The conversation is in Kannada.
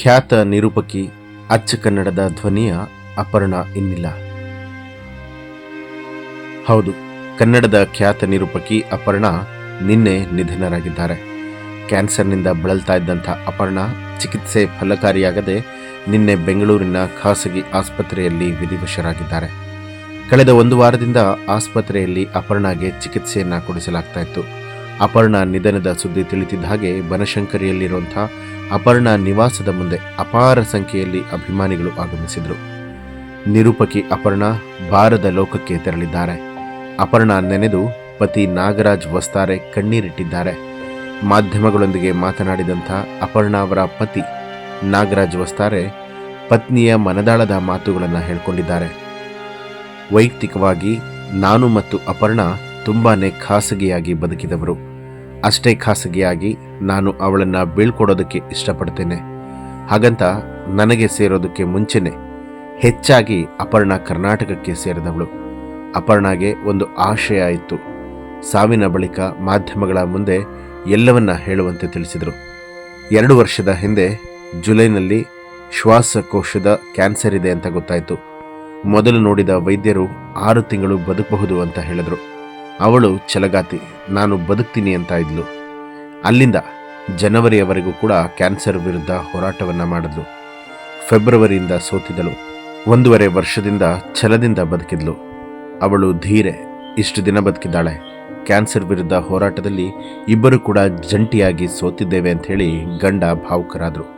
ಖ್ಯಾತ ನಿರೂಪಕಿ ಅಚ್ಚ ಕನ್ನಡದ ಧ್ವನಿಯ ಅಪರ್ಣ ಇನ್ನಿಲ್ಲ. ಹೌದು, ಕನ್ನಡದ ಖ್ಯಾತ ನಿರೂಪಕಿ ಅಪರ್ಣ ನಿನ್ನೆ ನಿಧನರಾಗಿದ್ದಾರೆ. ಕ್ಯಾನ್ಸರ್ನಿಂದ ಬಳಲ್ತಾ ಇದ್ದಂಥ ಅಪರ್ಣ ಚಿಕಿತ್ಸೆ ಫಲಕಾರಿಯಾಗದೆ ನಿನ್ನೆ ಬೆಂಗಳೂರಿನ ಖಾಸಗಿ ಆಸ್ಪತ್ರೆಯಲ್ಲಿ ವಿಧಿವಶರಾಗಿದ್ದಾರೆ. ಕಳೆದ ಒಂದು ವಾರದಿಂದ ಆಸ್ಪತ್ರೆಯಲ್ಲಿ ಅಪರ್ಣಾಗೆ ಚಿಕಿತ್ಸೆಯನ್ನ ಕೊಡಿಸಲಾಗ್ತಾ ಇತ್ತು. ಅಪರ್ಣ ನಿಧನದ ಸುದ್ದಿ ತಿಳಿತಿದ್ದ ಹಾಗೆ ಬನಶಂಕರಿಯಲ್ಲಿರುವಂಥ ಅಪರ್ಣ ನಿವಾಸದ ಮುಂದೆ ಅಪಾರ ಸಂಖ್ಯೆಯಲ್ಲಿ ಅಭಿಮಾನಿಗಳು ಆಗಮಿಸಿದರು. ನಿರೂಪಕಿ ಅಪರ್ಣ ಬಾರದ ಲೋಕಕ್ಕೆ ತೆರಳಿದ್ದಾರೆ. ಅಪರ್ಣ ನೆನೆದು ಪತಿ ನಾಗರಾಜ್ ವಸ್ತಾರೆ ಕಣ್ಣೀರಿಟ್ಟಿದ್ದಾರೆ. ಮಾಧ್ಯಮಗಳೊಂದಿಗೆ ಮಾತನಾಡಿದಂಥ ಅಪರ್ಣ ಅವರ ಪತಿ ನಾಗರಾಜ್ ವಸ್ತಾರೆ ಪತ್ನಿಯ ಮನದಾಳದ ಮಾತುಗಳನ್ನು ಹೇಳ್ಕೊಂಡಿದ್ದಾರೆ. ವೈಯಕ್ತಿಕವಾಗಿ ನಾನು ಮತ್ತು ಅಪರ್ಣ ತುಂಬಾ ಖಾಸಗಿಯಾಗಿ ಬದುಕಿದವರು. ಅಷ್ಟೇ ಖಾಸಗಿಯಾಗಿ ನಾನು ಅವಳನ್ನು ಬೀಳ್ಕೊಡೋದಕ್ಕೆ ಇಷ್ಟಪಡ್ತೇನೆ. ಹಾಗಂತ ನನಗೆ ಸೇರೋದಕ್ಕೆ ಮುಂಚೆನೆ ಹೆಚ್ಚಾಗಿ ಅಪರ್ಣ ಕರ್ನಾಟಕಕ್ಕೆ ಸೇರಿದವಳು. ಅಪರ್ಣಾಗೆ ಒಂದು ಆಶಯ ಇತ್ತು. ಸಾವಿನ ಬಳಿಕ ಮಾಧ್ಯಮಗಳ ಮುಂದೆ ಎಲ್ಲವನ್ನ ಹೇಳುವಂತೆ ತಿಳಿಸಿದರು. ಎರಡು ವರ್ಷದ ಹಿಂದೆ ಜುಲೈನಲ್ಲಿ ಶ್ವಾಸಕೋಶದ ಕ್ಯಾನ್ಸರ್ ಇದೆ ಅಂತ ಗೊತ್ತಾಯಿತು. ಮೊದಲು ನೋಡಿದ ವೈದ್ಯರು ಆರು ತಿಂಗಳು ಬದುಕಬಹುದು ಅಂತ ಹೇಳಿದ್ರು. ಅವಳು, ಛಲಗಾತಿ, ನಾನು ಬದುಕ್ತೀನಿ ಅಂತ ಇದ್ಲು. ಅಲ್ಲಿಂದ ಜನವರಿಯವರೆಗೂ ಕೂಡ ಕ್ಯಾನ್ಸರ್ ವಿರುದ್ಧ ಹೋರಾಟವನ್ನ ಮಾಡಿದ್ಲು. ಫೆಬ್ರವರಿಯಿಂದ ಸೋತಿದಳು ಒಂದೂವರೆ ವರ್ಷದಿಂದ ಛಲದಿಂದ ಬದುಕಿದ್ಲು. ಅವಳು ಧೀರೆ, ಇಷ್ಟು ದಿನ ಬದುಕಿದ್ದಾಳೆ. ಕ್ಯಾನ್ಸರ್ ವಿರುದ್ಧ ಹೋರಾಟದಲ್ಲಿ ಇಬ್ಬರು ಕೂಡ ಜಂಟಿಯಾಗಿ ಸೋತಿದ್ದೇವೆ ಅಂತ ಗಂಡ ಭಾವುಕರಾದರು.